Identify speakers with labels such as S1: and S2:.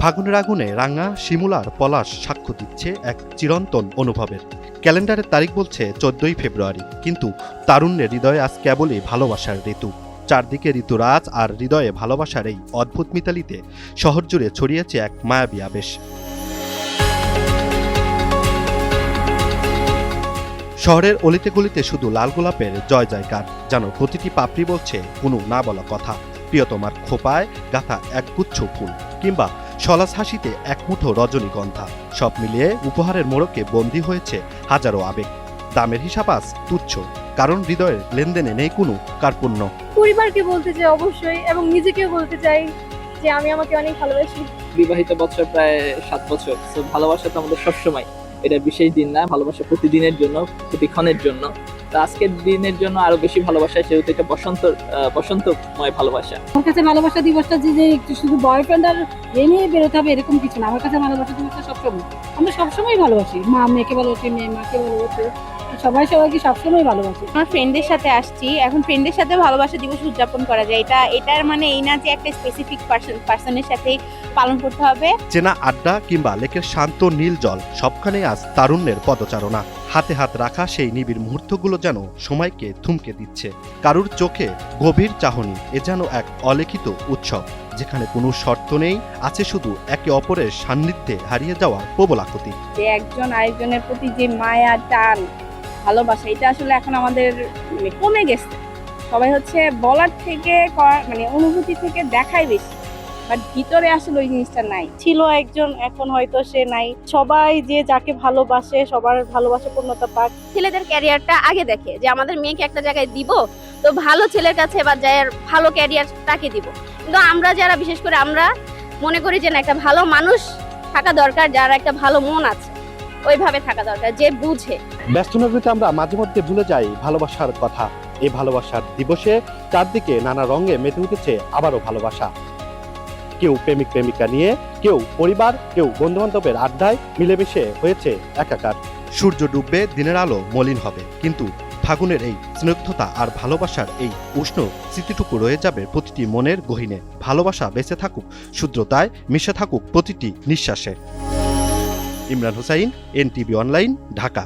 S1: ফাগুনের আগুনে রাঙা শিমুলার পলাশ সাক্ষ্য দিচ্ছে এক চিরন্তন অনুভবের। ক্যালেন্ডারের তারিখ বলছে চোদ্দই ফেব্রুয়ারি, কিন্তু তারুণ্যের হৃদয়ে আজ কেবলই ভালোবাসার ঋতু। চারদিকে ঋতুরাজ আর হৃদয়ে ভালোবাসার এই অদ্ভুত মিতালিতে শহর জুড়ে ছড়িয়েছে এক মায়াবী আবেশ। শহরের অলিতে গলিতে শুধু লাল গোলাপের জয় জয়কার, যেন প্রতিটি পাপড়ি বলছে কোনো না বলা কথা। প্রিয়তমার খোপায় গাথা একগুচ্ছ ফুল, কিংবা সলাস হাসিতে এক মুঠো রজনীগন্ধা। সব মিলিয়ে উপহারের মোড়কে বন্দী হয়েছে হাজারো আবেগ। দামের হিসাব আজ তুচ্ছ কারণ হৃদয়ের লেনদেনে নেই কোনো কার্পণ্য।
S2: পরিবারকে বলতে চাই অবশ্যই এবং নিজেকেও বলতে চাই যে আমি আমাকে অনেক ভালোবাসি।
S3: বিবাহিত বছর প্রায় সাত বছর তো ভালোবাসা তো আমাদের সবসময়। এটা বিশেষ দিন না ভালোবাসা প্রতিদিনের জন্য প্রতিক্ষণের জন্য। তো আজকের দিনের জন্য আরও বেশি ভালোবাসা সেহেতু এটা বসন্ত বসন্তময় ভালোবাসা।
S4: আমার কাছে ভালোবাসা দিবসটা যে একটু শুধু বয়ফ্রেন্ড আর এ নিয়ে বেরোতে হবে এরকম কিছু না। আমার কাছে ভালোবাসা দিবসটা সবসময় আমরা সবসময় ভালোবাসি। মা মেয়েকে ভালোবাসি মেয়ে মাকে ভালোবাসি। সবাই সবাইকে সবসময় ভালোবাসি।
S5: আমার ফ্রেন্ডের সাথে আসছি। এখন ফ্রেন্ডের সাথে ভালোবাসা দিবস উদযাপন করা যায়। এটা এটার মানে এই না যে একটা স্পেসিফিক পার্সন পার্সনের সাথেই পালন করতে হবে।
S1: চেনা আড্ডা কিংবা লেকের শান্ত নীল জল সবখানে আজ তারুণ্যের পদচারণা। হাতে হাত রাখা সেই নিবিড় মুহূর্তগুলো যেন সময়কে থমকে দিচ্ছে। কারুর চোখে গভীর চাহনি, এ যেন এক অলিখিত উৎসব, যেখানে কোনো শর্ত নেই, আছে শুধু একে অপরের সান্নিধ্যে হারিয়ে যাওয়া প্রবল আকুতি।
S5: একজন আরেকজনের প্রতি যে মায়া, টান, ভালোবাসা, এটা আসলে এখন আমাদের মানে কমে গেছে। সবাই হচ্ছে বলার থেকে মানে অনুভূতি থেকে দেখাই বেশি। বাট ভিতরে আসলে ওই জিনিসটা নাই। ছিল একজন এখন হয়তো সে নাই। সবাই যে যাকে ভালোবাসে সবার ভালোবাসা পূর্ণতা পাক।
S6: ছেলেদের ক্যারিয়ারটা আগে দেখে যে আমাদের মেয়েকে একটা জায়গায় দিব তো ভালো ছেলের কাছে বা যার ভালো ক্যারিয়ার তাকে দিব। কিন্তু আমরা যারা বিশেষ করে আমরা মনে করি যে না একটা ভালো মানুষ থাকা দরকার যার একটা ভালো মন আছে ওইভাবে থাকা দরকার যে বুঝে।
S1: ব্যস্ত নগরীতে আমরা মাঝে মধ্যে ভুলে যাই ভালোবাসার কথা। এই ভালোবাসার দিবসে চারদিকে নানা রঙে মেতে উঠেছে আবারও ভালোবাসা। কেউ প্রেমিক প্রেমিকা নিয়ে, কেউ পরিবার, কেউ বন্ধু বান্ধবের আড্ডায় মিলেমিশে হয়েছে একাকার। সূর্য ডুববে, দিনের আলো মলিন হবে, কিন্তু ফাগুনের এই স্নিগ্ধতা আর ভালোবাসার এই উষ্ণ স্মৃতিটুকু রয়ে যাবে প্রতিটি মনের গহিনে। ভালোবাসা বেঁচে থাকুক শুদ্রতায় মিশে থাকুক প্রতিটি নিঃশ্বাসে। Imran Hussain, NTV online, Dhaka.